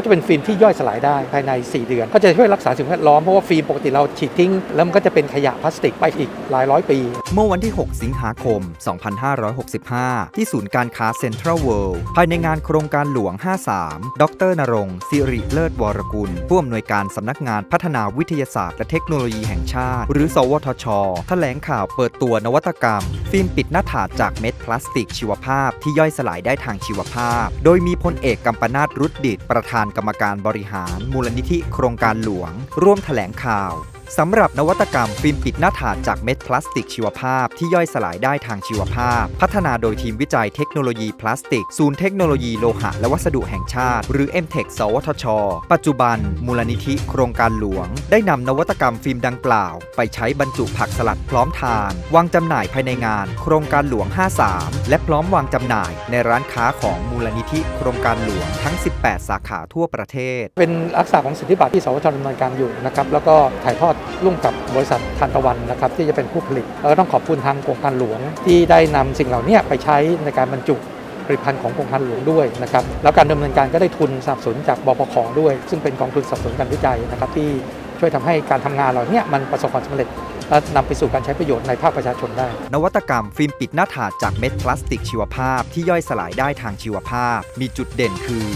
ก็จะเป็นฟิล์มที่ย่อยสลายได้ภายใน 4 เดือน ก็จะช่วยรักษาสิ่งแวดล้อมเพราะว่าฟิล์มปกติเราฉีกทิ้ง แล้วมันก็จะเป็นขยะพลาสติกไปอีกหลายร้อยปี เมื่อวันที่ 6 สิงหาคม 2565 ที่ศูนย์การค้าเซ็นทรัลเวิลด์ภายในงานโครงการหลวง 53 ดรนรงค์สิริเลิศวรกุลผู้อำนวยการสำนักงานพัฒนาวิทยาศาสตร์และเทคโนโลยีแห่งชาติ หรือ สวทช แถลงข่าวเปิดตัวนวัตกรรม ฟิล์มปิดหน้าถาจากเม็ดพลาสติกชีวภาพที่ย่อยสลายได้ทางชีวภาพ โดยมีพลเอกกัมปนาตรุดดิตประธานกรรมการบริหาร มูลนิธิโครงการหลวง ร่วมแถลงข่าว สำหรับนวัตกรรมฟิล์มปิดหน้าถาดจากเม็ดพลาสติกชีวภาพที่ย่อยสลายได้ทางชีวภาพ พัฒนาโดยทีมวิจัยเทคโนโลยีพลาสติก ศูนย์เทคโนโลยีโลหะและวัสดุแห่งชาติ หรือ MTech สวทช ปัจจุบัน มูลนิธิโครงการหลวง ได้นำนวัตกรรมฟิล์มดังกล่าว ไปใช้บรรจุผักสลัดพร้อมทาน วางจำหน่ายภายในงาน โครงการหลวง 53 และพร้อมวางจำหน่ายในร้านค้าของมูลนิธิโครงการหลวงทั้ง 18 สาขาทั่วประเทศ เป็นลักษณะของสิทธิบัตรที่สวทชดำเนินการอยู่นะครับแล้วก็ถ่ายทอดร่วมกับบริษัททานตะวันนะครับที่จะเป็นผู้ผลิตแล้วก็ต้องขอบคุณทางกรงการหลวง ที่ได้นำสิ่งเหล่านี้ไปใช้ในการบรรจุผลิตภัณฑ์ของกรงการหลวงด้วยนะครับแล้วการดำเนินการก็ได้ทุนสนับสนุนจากบพคด้วย ซึ่งเป็นกองทุนสนับสนุนการวิจัยนะครับที่ช่วยทำให้การทำงานเราเนี่ยมันประสบความสำเร็จ และนำไปสู่การใช้ประโยชน์ในภาคประชาชนได้ นวัตกรรมฟิล์มปิดหน้าถาดจากเม็ดพลาสติกชีวภาพที่ย่อยสลายได้ทางชีวภาพ มีจุดเด่นคือ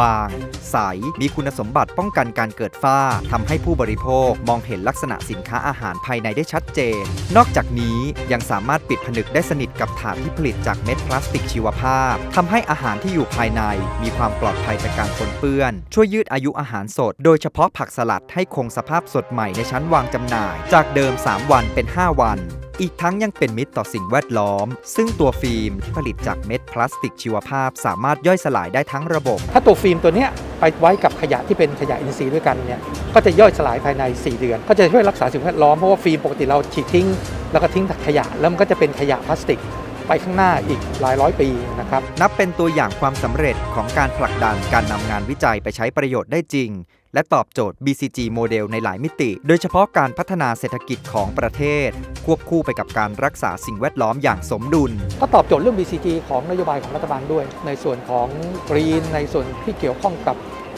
บาง ใส มีคุณสมบัติป้องกันการเกิดฝ้าทำให้ผู้บริโภคมองเห็นลักษณะสินค้าอาหารภายในได้ชัดเจน นอกจากนี้ยังสามารถปิดผนึกได้สนิทกับถาดที่ผลิตจากเม็ดพลาสติกชีวภาพทำให้อาหารที่อยู่ภายใน มีความปลอดภัยจากการปนเปื้อน ช่วยยืดอายุอาหารสด โดยเฉพาะผักสลัดให้คงสภาพสดใหม่ในชั้นวางจำหน่าย จากเดิม 3วันเป็น 5 วัน อีกทั้งยังเป็นมิตรต่อสิ่งแวดล้อม ซึ่งตัวฟิล์มที่ผลิตจากเม็ดพลาสติกชีวภาพ สามารถย่อยสลายได้ทั้งระบบ ถ้าตัวฟิล์มตัวเนี้ยไปไว้กับขยะที่เป็นขยะอินทรีย์ด้วยกันเนี่ยก็จะย่อยสลายภายใน 4 เดือน ก็จะช่วยรักษาสิ่งแวดล้อมเพราะว่าฟิล์มปกติเราฉีกทิ้ง แล้วก็ทิ้งขยะแล้วมันก็จะเป็นขยะพลาสติก ไปข้างหน้าอีกหลายร้อยปีนะครับ นับเป็นตัวอย่างความสำเร็จของการผลักดันการนำงานวิจัยไปใช้ประโยชน์ได้จริง และตอบโจทย์ BCG โมเดลในหลายมิติ โดยเฉพาะการพัฒนาเศรษฐกิจของประเทศ ควบคู่ไปกับการรักษาสิ่งแวดล้อมอย่างสมดุล ก็ตอบโจทย์เรื่อง BCG ของนโยบายของรัฐบาลด้วย ในส่วนของกรีนในส่วนที่เกี่ยวข้องกับ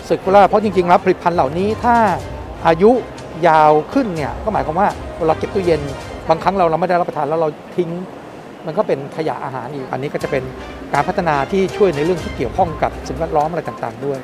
สึก u ล่าเพราะจริงๆแล้วผลิตภัณฑ์เหล่านี้ถ้าอายุยาวขึ้นเนี่ยก็หมายความว่าเราเก็บตู้เย็นบางครั้งเราเราไม่ได้รับประทานแล้วเราทิ้ง มันก็เป็นขยะอาหารอีก อันนี้ก็จะเป็นการพัฒนาที่ช่วยในเรื่องที่เกี่ยวข้องกับสิ่งแวดล้อมอะไรต่างๆด้วย